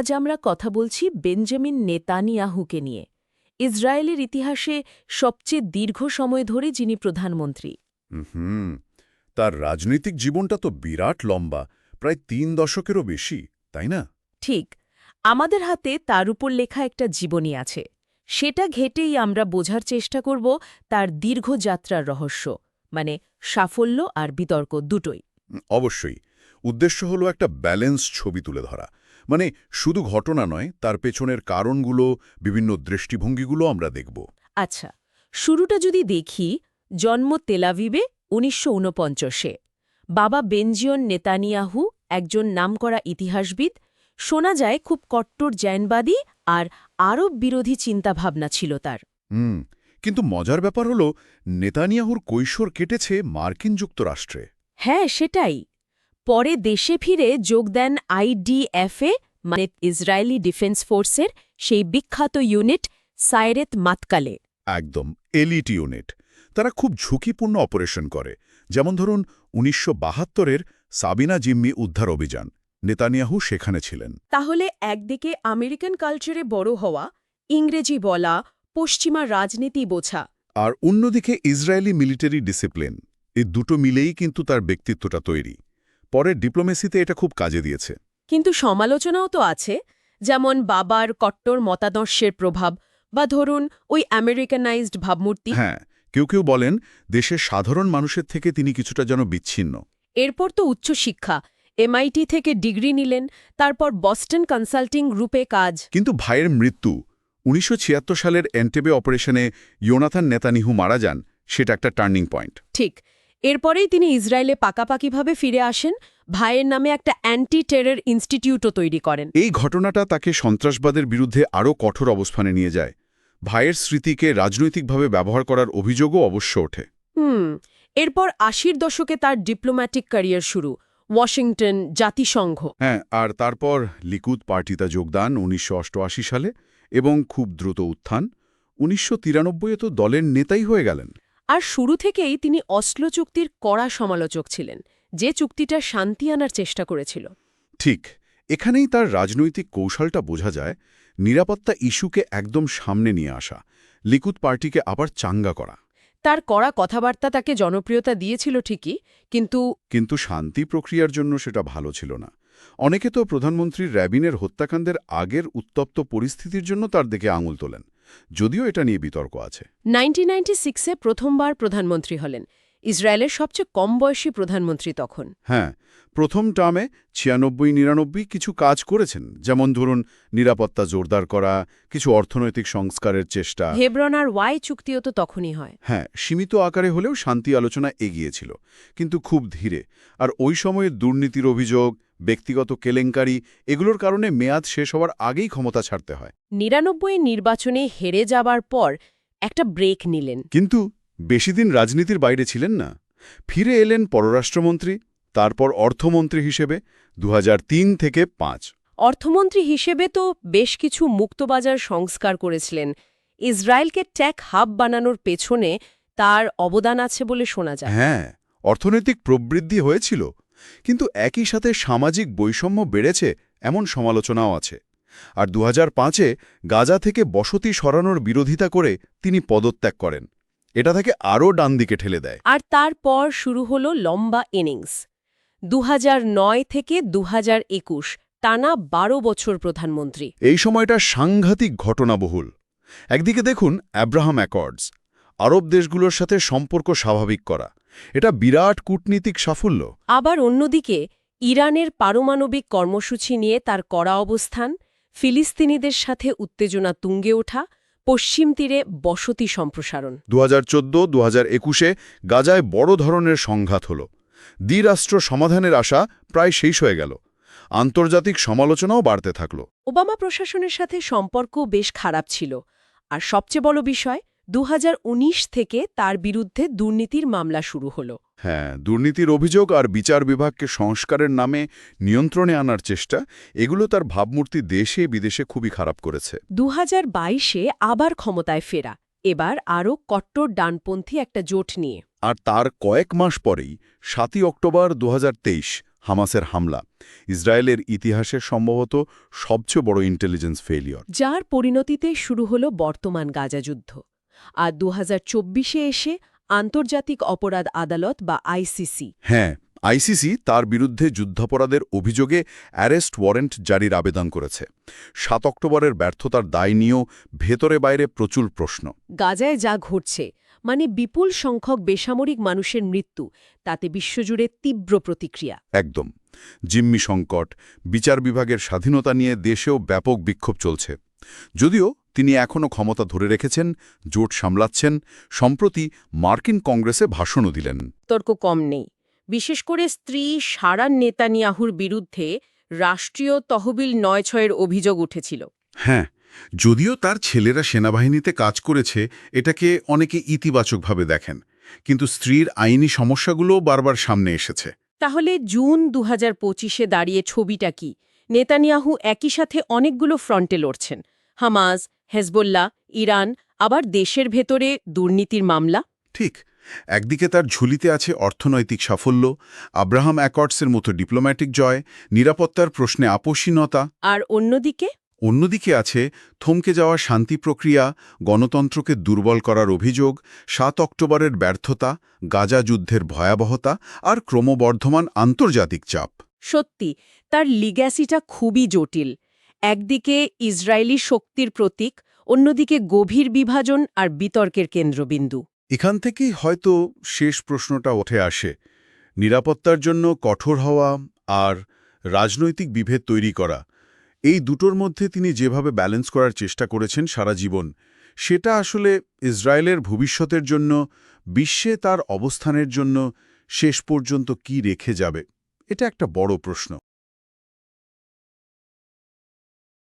আজ আমরা কথা বলছি বেঞ্জামিন নেতানিয়াহুকে নিয়ে। ইসরায়েলের ইতিহাসে সবচেয়ে দীর্ঘ সময় ধরে যিনি প্রধানমন্ত্রী। হুম তার রাজনৈতিক জীবনটা তো বিরাট লম্বা প্রায় তিন দশকেরও বেশি তাই না? ঠিক। আমাদের হাতে তার উপর লেখা একটা জীবনী আছে। সেটা ঘেটেই আমরা বোঝার চেষ্টা করব তার দীর্ঘ যাত্রার রহস্য মানে সাফল্য আর বিতর্ক দুটোই। অবশ্যই। উদ্দেশ্য হলো একটা ব্যালেন্স ছবি তুলে ধরা। মানে শুধু ঘটনা নয় তার পেছনের কারণগুলো বিভিন্ন দৃষ্টিভঙ্গিগুলো আমরা দেখব। আচ্ছা শুরুটা যদি দেখি জন্ম তেলাভিবে উনিশশো ঊনপঞ্চাশে। বাবা বেনজিয়ন নেতানিয়াহু একজন নামকরা ইতিহাসবিদ শোনা যায় খুব কট্টর জৈনবাদী আর আরব বিরোধী চিন্তাভাবনা ছিল তার। হুম কিন্তু মজার ব্যাপার হল নেতানিয়াহুর কৈশোর কেটেছে মার্কিন যুক্তরাষ্ট্রে। হ্যাঁ সেটাই। পরে দেশে ফিরে যোগ দেন আইডিএফএ মানে ইসরায়েলি ডিফেন্স ফোর্সের সেই বিখ্যাত ইউনিট সায়রেত মাতকালে। একদম এলিট ইউনিট। তারা খুব ঝুঁকিপূর্ণ অপারেশন করে। যেমন ধরুন উনিশশো বাহাত্তরের সাবিনা জিম্মি উদ্ধার অভিযান। নেতানিয়াহু সেখানে ছিলেন। তাহলে একদিকে আমেরিকান কালচারে বড় হওয়া ইংরেজি বলা পশ্চিমা রাজনীতি বোঝা। আর অন্যদিকে ইসরায়েলি মিলিটারি ডিসিপ্লিন। এই দুটো মিলেই কিন্তু তার ব্যক্তিত্বটা তৈরি। পরে ডিপ্লোমেসিতে এটা খুব কাজে দিয়েছে। কিন্তু সমালোচনাও তো আছে যেমন বাবার কট্টর মতাদর্শের প্রভাব বা ধরুন ওই আমেরিকানাইজড ভাবমূর্তি। হ্যাঁ কেউ কেউ বলেন দেশের সাধারণ মানুষের থেকে তিনি কিছুটা যেন বিচ্ছিন্ন। এরপর তো উচ্চশিক্ষা এমআইটি থেকে ডিগ্রি নিলেন তারপর বস্টন কনসাল্টিং গ্রুপে কাজ। কিন্তু ভাইয়ের মৃত্যু উনিশশো ছিয়াত্তর সালের এন্টেবে অপারেশনে ইয়োনাথান নেতানিহু মারা যান সেটা একটা টার্নিং পয়েন্ট। ঠিক এরপরেই তিনি ইসরায়েলে পাকাপাকিভাবে ফিরে আসেন। ভাইয়ের নামে একটা অ্যান্টি টেরর ইনস্টিটিউটও তৈরি করেন। এই ঘটনাটা তাকে সন্ত্রাসবাদের বিরুদ্ধে আরও কঠোর অবস্থানে নিয়ে যায়। ভাইয়ের স্মৃতিকে রাজনৈতিকভাবে ব্যবহার করার অভিযোগও অবশ্য ওঠে। হুম এরপর আশির দশকে তার ডিপ্লোম্যাটিক ক্যারিয়ার শুরু ওয়াশিংটন জাতিসংঘ। হ্যাঁ আর তারপর লিকুদ পার্টিতে যোগদান উনিশশো অষ্টআশি সালে এবং খুব দ্রুত উত্থান। উনিশশো তো দলের নেতাই হয়ে গেলেন। আর শুরু থেকেই তিনি অস্লো চুক্তির কড়া সমালোচক ছিলেন যে চুক্তিটা শান্তি আনার চেষ্টা করেছিল। ঠিক এখানেই তার রাজনৈতিক কৌশলটা বোঝা যায় নিরাপত্তা ইস্যুকে একদম সামনে নিয়ে আসা লিকুদ পার্টিকে আবার চাঙ্গা করা। তার কড়া কথাবার্তা তাকে জনপ্রিয়তা দিয়েছিল ঠিকই কিন্তু কিন্তু শান্তি প্রক্রিয়ার জন্য সেটা ভালো ছিল না। অনেকে তো প্রধানমন্ত্রী র্যাবিনের হত্যাকাণ্ডের আগের উত্তপ্ত পরিস্থিতির জন্য তার দিকে আঙুল তোলেন। যদিও এটা নিয়ে বিতর্ক আছে। নাইনটিন সিক্সে প্রথমবার প্রধানমন্ত্রী হলেন। ইসরায়েলের সবচেয়ে কম বয়সী প্রধানমন্ত্রী তখন। হ্যাঁ প্রথম টার্মে ছিয়ানব্বই নিরানব্বই কিছু কাজ করেছেন। যেমন ধরুন নিরাপত্তা জোরদার করা কিছু অর্থনৈতিক সংস্কারের চেষ্টা। হেব্রন আর ওয়াই চুক্তিও তো তখনই হয়। হ্যাঁ সীমিত আকারে হলেও শান্তি আলোচনা এগিয়েছিল কিন্তু খুব ধীরে। আর ওই সময়ে দুর্নীতির অভিযোগ ব্যক্তিগত কেলেঙ্কারি এগুলোর কারণে মেয়াদ শেষ হওয়ার আগেই ক্ষমতা ছাড়তে হয়। নিরানব্বই নির্বাচনে হেরে যাবার পর একটা ব্রেক নিলেন। কিন্তু বেশিদিন রাজনীতির বাইরে ছিলেন না। ফিরে এলেন পররাষ্ট্রমন্ত্রী তারপর অর্থমন্ত্রী হিসেবে দু হাজার তিন থেকে পাঁচ। অর্থমন্ত্রী হিসেবে তো বেশ কিছু মুক্তবাজার সংস্কার করেছিলেন। ইসরায়েলকে ট্যাক হাব বানানোর পেছনে তার অবদান আছে বলে শোনা যায়। হ্যাঁ অর্থনৈতিক প্রবৃদ্ধি হয়েছিল কিন্তু একই সাথে সামাজিক বৈষম্য বেড়েছে এমন সমালোচনাও আছে। আর দু পাঁচে গাজা থেকে বসতি সরানোর বিরোধিতা করে তিনি পদত্যাগ করেন। এটা থেকে আরও ডান দিকে ঠেলে দেয়। আর তারপর শুরু হল লম্বা ইনিংস। দুহাজার নয় থেকে দুহাজার একুশ টানা বারো বছর প্রধানমন্ত্রী। এই সময়টা সাংঘাতিক ঘটনাবহুল। একদিকে দেখুন অ্যাব্রাহাম অ্যাকর্ডস আরব দেশগুলোর সাথে সম্পর্ক স্বাভাবিক করা। এটা বিরাট কূটনীতিক সাফল্য। আবার অন্যদিকে ইরানের পারমাণবিক কর্মসূচি নিয়ে তার কড়া অবস্থান ফিলিস্তিনিদের সাথে উত্তেজনা তুঙ্গে ওঠা পশ্চিম তীরে বসতি সম্প্রসারণ। দু হাজার চোদ্দ দু গাজায় বড় ধরনের সংঘাত হল। দ্বিরাষ্ট্র সমাধানের আশা প্রায় শেষ হয়ে গেল। আন্তর্জাতিক সমালোচনাও বাড়তে থাকল। ওবামা প্রশাসনের সাথে সম্পর্ক বেশ খারাপ ছিল। আর সবচেয়ে বড় বিষয় দু হাজার উনিশ থেকে তার বিরুদ্ধে দুর্নীতির মামলা শুরু হল। হ্যাঁ দুর্নীতির অভিযোগ আর বিচার বিভাগকে সংস্কারের নামে নিয়ন্ত্রণে আনার চেষ্টা এগুলো তার ভাবমূর্তি দেশে বিদেশে খুবই খারাপ করেছে। দু বাইশে আবার ক্ষমতায় ফেরা এবার আরও কট্টর ডানপন্থী একটা জোট নিয়ে। আর তার কয়েক মাস পরেই সাতই অক্টোবর দু হাজার তেইশ হামাসের হামলা ইসরায়েলের ইতিহাসে সম্ভবত সবচেয়ে বড় ইন্টেলিজেন্স ফেলিয়র যার পরিণতিতে শুরু হল বর্তমান গাজা যুদ্ধ। আর দু হাজার এসে আন্তর্জাতিক অপরাধ আদালত বা আইসিসি হ্যাঁ আইসিসি তার বিরুদ্ধে যুদ্ধাপরাধের অভিযোগে অ্যারেস্ট ওয়ারেন্ট জারির আবেদন করেছে। সাত অক্টোবরের ব্যর্থতার দায় নিয়েও ভেতরে বাইরে প্রচুর প্রশ্ন। গাজায় যা ঘটছে মানে বিপুল সংখ্যক বেসামরিক মানুষের মৃত্যু তাতে বিশ্বজুড়ে তীব্র প্রতিক্রিয়া। একদম। জিম্মি সংকট বিচার বিভাগের স্বাধীনতা নিয়ে দেশেও ব্যাপক বিক্ষোভ চলছে। যদিও তিনি এখনও ক্ষমতা ধরে রেখেছেন জোট সামলাচ্ছেন সম্প্রতি মার্কিন কংগ্রেসে ভাষণও দিলেন। তর্ক কম নেই। বিশেষ করে স্ত্রী সারা নেতানিয়াহুর বিরুদ্ধে রাষ্ট্রীয় তহবিল নয় ছয়ের অভিযোগ উঠেছিল। হ্যাঁ যদিও তার ছেলেরা সেনাবাহিনীতে কাজ করেছে এটাকে অনেকে ইতিবাচকভাবে দেখেন কিন্তু স্ত্রীর আইনি সমস্যাগুলোও বারবার সামনে এসেছে। তাহলে জুন দু হাজার পঁচিশে দাঁড়িয়ে ছবিটা কি? নেতানিয়াহু একই সাথে অনেকগুলো ফ্রন্টে লড়ছেন। হামাজ হেজবোল্লা ইরান আবার দেশের ভেতরে দুর্নীতির মামলা? ঠিক। একদিকে তার ঝুলিতে আছে অর্থনৈতিক সাফল্য আব্রাহাম অ্যাকর্ডসের মতো ডিপ্লোম্যাটিক জয় নিরাপত্তার প্রশ্নে আপোষহীনতা। আর অন্যদিকে? অন্যদিকে আছে থমকে যাওয়া শান্তি প্রক্রিয়া গণতন্ত্রকে দুর্বল করার অভিযোগ সাত অক্টোবরের ব্যর্থতা গাজা যুদ্ধের ভয়াবহতা আর ক্রমবর্ধমান আন্তর্জাতিক চাপ। সত্যি তার লিগ্যাসিটা খুবই জটিল। একদিকে ইসরায়েলি শক্তির প্রতীক, অন্যদিকে গভীর বিভাজন আর বিতর্কের কেন্দ্রবিন্দু। এখান থেকেই হয়তো শেষ প্রশ্নটা উঠে আসে। নিরাপত্তার জন্য কঠোর হওয়া আর রাজনৈতিক বিভেদ তৈরি করা। এই দুটোর মধ্যে তিনি যেভাবে ব্যালেন্স করার চেষ্টা করেছেন সারা জীবন, সেটা আসলে ইসরায়েলের ভবিষ্যতের জন্য, বিশ্বে তার অবস্থানের জন্য শেষ পর্যন্ত কি রেখে যাবে, এটা একটা বড় প্রশ্ন।